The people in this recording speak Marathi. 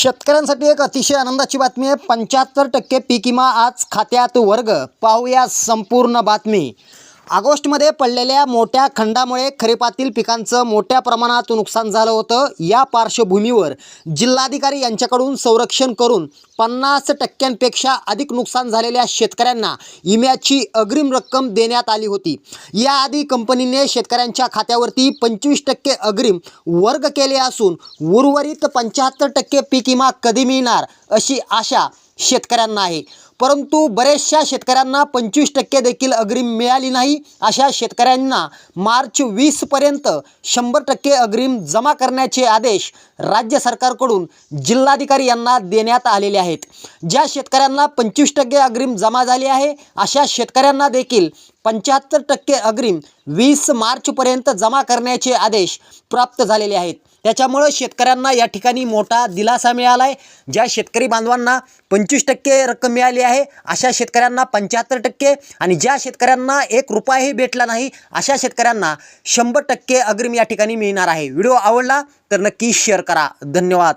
शेतकऱ्यांसाठी एक अतिशय आनंदाची बातमी आहे. पंच्याहत्तर टक्के पीक विमा आज खात्यात वर्ग. पाहूया संपूर्ण बातमी. ऑगस्टमध्ये पडलेल्या मोठ्या खंडामुळे खरीपातील पिकांचं मोठ्या प्रमाणात नुकसान झालं होतं. या पार्श्वभूमीवर जिल्हाधिकारी यांच्याकडून संरक्षण करून पन्नास टक्क्यांपेक्षा अधिक नुकसान झालेल्या शेतकऱ्यांना विम्याची अग्रिम रक्कम देण्यात आली होती. याआधी कंपनीने शेतकऱ्यांच्या खात्यावरती पंचवीस टक्के अग्रिम वर्ग केले असून उर्वरित पंच्याहत्तर टक्के पीक विमा कधी मिळणार अशी आशा शेतकऱ्यांना आहे. परंतु बरेचशा शेतकऱ्यांना पंचवीस टक्के देखील अग्रिम मिळाली नाही. अशा शेतकऱ्यांना मार्च वीसपर्यंत शंभर टक्के अग्रिम जमा करण्याचे आदेश राज्य सरकारकडून जिल्हाधिकारी यांना देण्यात आलेले आहेत. ज्या शेतकऱ्यांना पंचवीस टक्के अग्रिम जमा झाले आहे अशा शेतकऱ्यांना देखील पंच्याहत्तर टक्के अग्रिम वीस मार्चपर्यंत जमा करण्याचे आदेश प्राप्त झालेले आहेत. त्याच्यामुळं शेतकऱ्यांना या ठिकाणी मोठा दिलासा मिळाला आहे ज्या शेतकरी बांधवांना पंचवीस टक्के रक्कम मिळाली आहे अशा शेतकऱ्यांना पंच्याहत्तर टक्के आणि ज्या शेतकऱ्यांना एक रुपयाही भेटला नाही अशा शेतकऱ्यांना शंभर टक्के अग्रिम या ठिकाणी मिळणार आहे. व्हिडिओ आवडला तर नक्की शेअर करा. धन्यवाद.